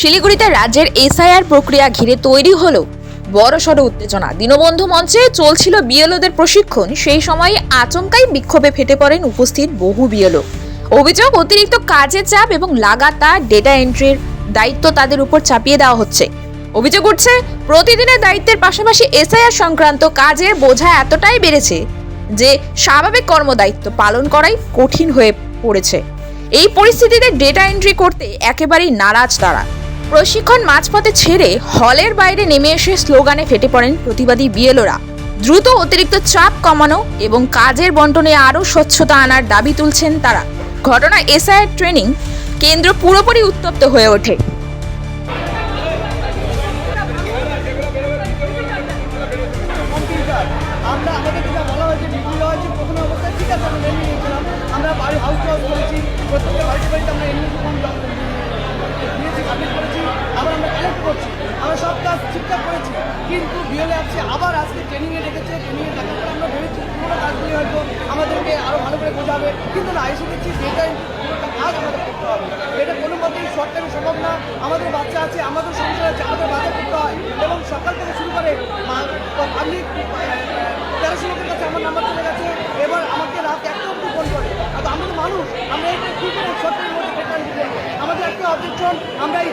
শিলিগুড়িতে রাজ্যের এসআইআর প্রক্রিয়া ঘিরে তৈরি হলো বড়সড় উত্তেজনা। দীনবন্ধু মঞ্চে চলছিল বিএলওদের প্রশিক্ষণ। সেই সময় আচমকাই বিক্ষোভে ফেটে পড়েন উপস্থিত বহু বিএলও। অভিযোগ, অতিরিক্ত কাজের চাপ এবং লাগাতার ডেটা এন্ট্রির দায়িত্ব তাদের উপর চাপিয়ে দেওয়া হচ্ছে। অভিযোগ উঠছে, প্রতিদিনের দায়িত্বের পাশাপাশি এসআইআর সংক্রান্ত কাজের বোঝা এতটাই বেড়েছে যে স্বাভাবিক কর্মদায়িত্ব পালন করাই কঠিন হয়ে পড়েছে। এই পরিস্থিতিতে ডেটা এন্ট্রি করতে একেবারেই নারাজ তারা। প্রশিক্ষণ মাঝপথে ছেড়ে হলের বাইরে নেমে এসে স্লোগানে ফেটে পড়েন প্রতিবাদী বিএলওরা। দ্রুত অতিরিক্ত চাপ কমানো এবং কাজের বন্টনে আরও স্বচ্ছতা আনার দাবি তুলছেন তারা। ঘটনা এসআইআর ট্রেনিং কেন্দ্র পুরোপুরি উত্তপ্ত হয়ে ওঠে। আমরা আমাদের যেটা বলা হয়েছে হয়েছে অবস্থায় ঠিক আছে, আমরা নিয়েছিলাম আমরা বাড়ি হাউস হাউস করেছি কাজ ঠিকঠাক করেছি, কিন্তু বিএলএ আসছে, আবার আজকে ট্রেনিংয়ে রেখেছে ট্রেনিংয়ে দেখার পর আমরা ভেবেছি পুরো কাজগুলি হয়তো আমাদেরকে আরও ভালো করে বোঝাবে, কিন্তু না, এসে দেখছি ডেটাই পুরোটা কাজ আমাদের করতে হবে। এটা কোনো মতেই শর্ট সম্ভব না, আমাদের বাচ্চা আছে, আমাদের সংসার আছে, আমাদের বাজার করতে হয়, এবং সকাল থেকে শুরু করে আপনি তেরোশো লোকের কাছে আমার নাম্বার চলে গেছে, এবার আমাকে রাত একটা অব্দি ফোন করে। আর আমরা মানুষ, আমরা এটা কী করে শর্ট মধ্যে ডেটা আমাদের একটা অবজেকশন আমরা এই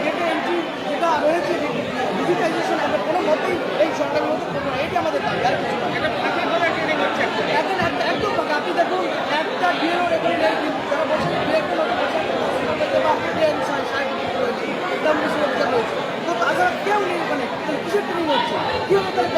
কেউ নেই মানে কিসের ট্রেনিং হচ্ছে কীভাবে তাহলে